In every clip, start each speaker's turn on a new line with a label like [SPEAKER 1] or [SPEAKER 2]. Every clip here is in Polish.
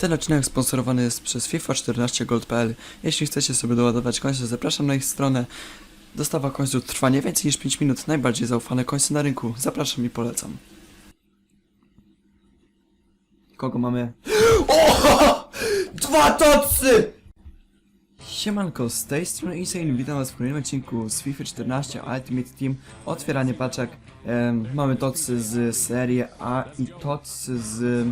[SPEAKER 1] Ten odcinek sponsorowany jest przez FIFA14Gold.pl. Jeśli chcecie sobie doładować końce, zapraszam na ich stronę. Dostawa końców trwa nie więcej niż 5 minut. Najbardziej zaufane końce na rynku. Zapraszam i polecam. Kogo mamy? O! Dwa tocy! Siemanko, z tej strony Insane, witam was w kolejnym odcinku z FIFA 14 Ultimate Team Otwieranie paczek em, Mamy tocy z serii A i tocy z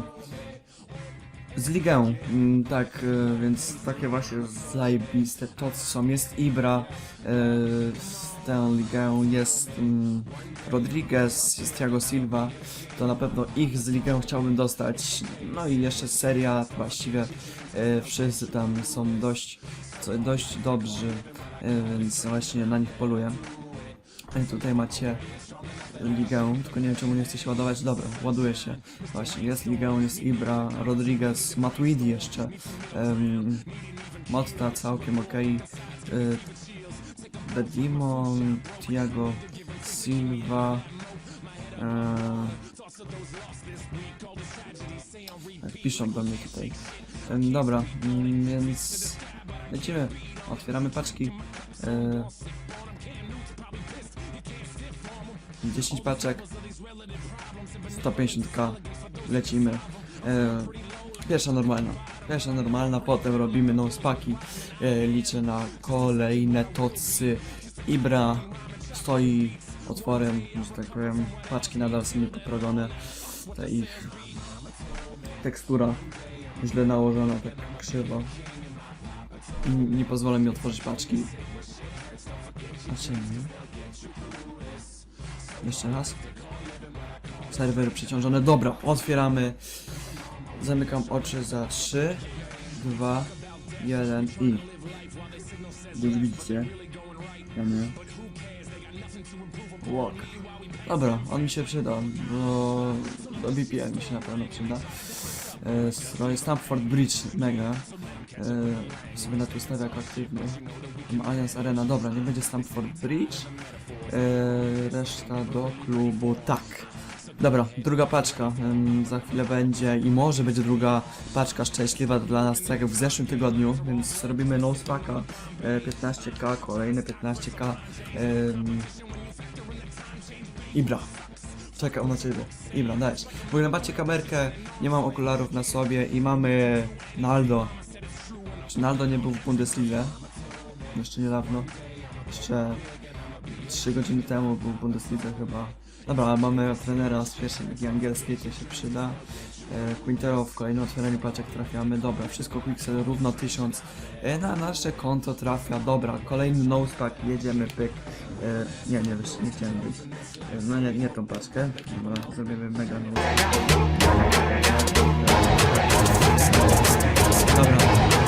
[SPEAKER 1] z ligę, mm, tak, e, więc takie właśnie zajebiste tocy są, jest Ibra, e, z tę ligę jest mm, Rodriguez, jest Thiago Silva, to na pewno ich z ligę chciałbym dostać, no i jeszcze seria, właściwie e, wszyscy tam są dość, dość dobrzy, e, więc właśnie na nich poluję. E, Tutaj macie ligę, tylko nie wiem czemu nie chce się ładować. Dobra, ładuje się. Właśnie, jest ligę, jest Ibra, Rodriguez, Matuidi jeszcze. Um, Motta całkiem ok. Bedimo, Thiago Silva. E, tak piszą do mnie tutaj. Em, dobra, mm, więc lecimy. Otwieramy paczki. E, 10 paczek 150k lecimy. E, pierwsza normalna pierwsza normalna, potem robimy no spaki. E, liczę na kolejne tocy. Ibra stoi otworem, że tak powiem. Paczki nadal są niepoprawione. Ta ich tekstura źle nałożona, tak krzywo. Nie, pozwolę mi otworzyć paczki. Dlaczego nie? Jeszcze raz. Serwery przeciążone. Dobra, otwieramy. Zamykam oczy za 3, 2, 1 i. Już widzicie. Nie. Walk. Dobra, on mi się przyda, bo do VPN mi się na pewno przyda. E, Stroj Stamford Bridge, mega. Sobie na ustawię jako aktywny. Mam Allianz Arena, dobra, nie będzie Stamford Bridge. E, reszta do klubu, tak. Dobra, druga paczka za chwilę będzie i może będzie druga paczka szczęśliwa dla nas, tak jak w zeszłym tygodniu, więc robimy no spaka e, 15k, kolejne 15k em, Ibra, czekam na ciebie, Ibra, dajesz. W ogóle patrzcie kamerkę, nie mam okularów na sobie i mamy Naldo. Naldo nie był w Bundesliga? Jeszcze niedawno, jeszcze 3 godziny temu był w Bundesliga chyba. Dobra, mamy trenera z pierwszej ligi angielskiej, to się przyda. E, Quintero w kolejnym otwieraniu paczek trafiamy. Dobra, wszystko Quixel równo 1000. E, na nasze konto trafia. Dobra, kolejny nosepack, jedziemy pyk. E, nie, nie, wiesz, nie chciałem być. No nie, nie tą paczkę, bo zrobimy mega nosepack. Dobra,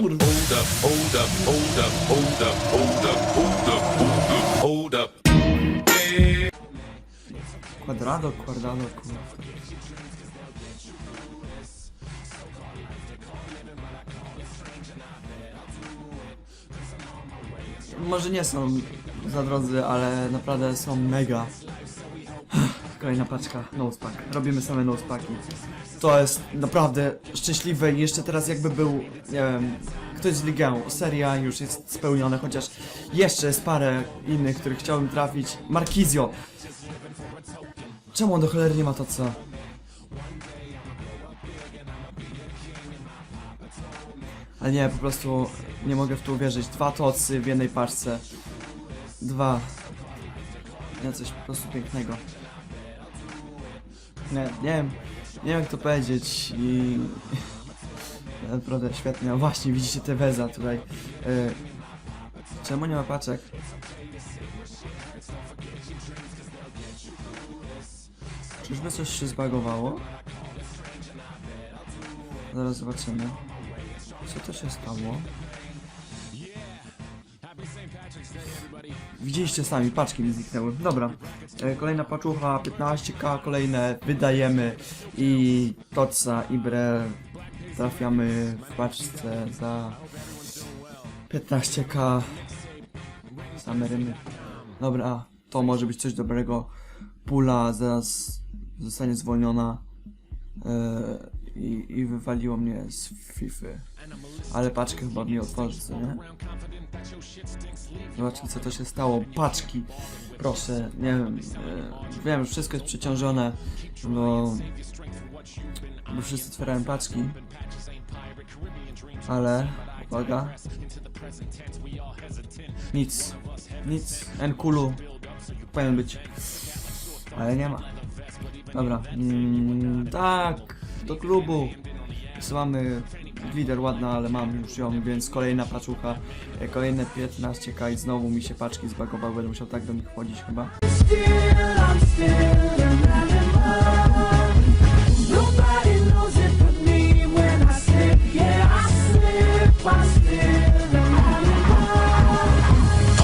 [SPEAKER 1] kurwa.
[SPEAKER 2] Hold up, hold up, hold up, hold up, hold up, hold up, hold up, hold up.
[SPEAKER 1] Quadrado, quadrado, kurwa. Może nie są za drodzy, ale naprawdę są mega. Kolejna paczka, nosepack. Robimy same nosepacki. To jest naprawdę szczęśliwe i jeszcze teraz jakby był, nie wiem, ktoś z ligą, seria już jest spełniona, chociaż jeszcze jest parę innych, których chciałbym trafić. Markizio, Czemu on do cholery nie ma to co? Ale nie, po prostu nie mogę w to uwierzyć. Dwa tocy w jednej paczce. Dwa. Nie, coś po prostu pięknego. Nie, nie wiem. Nie wiem jak to powiedzieć i... Naprawdę świetnie. A właśnie, widzicie te weza tutaj. E, czemu nie ma paczek? Czyżby coś się zbagowało? Zaraz zobaczymy. Co to się stało? Widzieliście sami, paczki mi zniknęły. Dobra. E, kolejna paczucha, 15k, kolejne wydajemy i Toca i Bre trafiamy w paczce za 15k. Same rymy. Dobra, to może być coś dobrego. Pula zaraz zostanie zwolniona e, i, i wywaliło mnie z FIFA. Ale paczkę chyba mi otworzy, co nie? Zobaczmy co to się stało. Paczki. Proszę, nie wiem. E, wiem, że wszystko jest przeciążone, bo... Bo wszyscy otwierają paczki. Ale... Uwaga. Nic. Nic. Enkulu. Powinien być. Ale nie ma. Dobra. Mm, tak. Do klubu. Wysyłamy lider ładna, ale mam już ją, więc kolejna paczucha, e, kolejne 15k i znowu mi się paczki zbagowały, będę musiał tak do nich wchodzić chyba.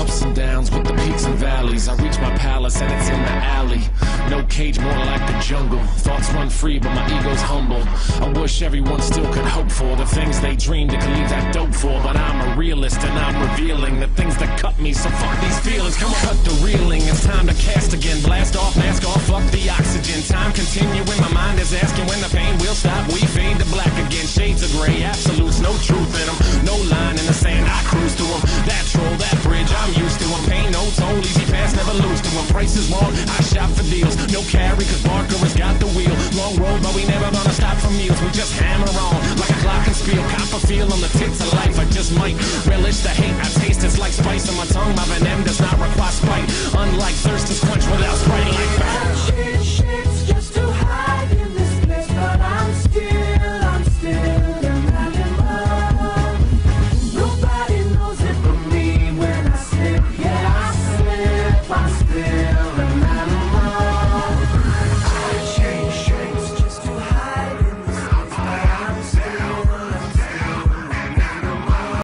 [SPEAKER 3] Ups and downs with the peaks and valleys. I reach my palace and it's in the alley. No cage, more jungle. Thoughts run free, but my ego's humble. I wish everyone still could hope for the things they dreamed they could leave that dope for. But I'm a realist and I'm revealing the things that cut me. So fuck these feelings. Come on, cut the reeling. It's time to cast again. Blast off, mask off, fuck the oxygen. Time continuing. My mind is asking when the pain will stop. We fade to black again. Shades of gray, absolutes, no truth in them. No line in the sand, I cruise through them. That Price is wrong, I shop for deals. No carry, cause Barker has got the wheel. Long road, but we never gonna stop for meals. We just hammer on like a clock and spiel. Copper feel on the tits of life. I just might relish the hate I taste. It's like spice on my tongue. My venom does not require.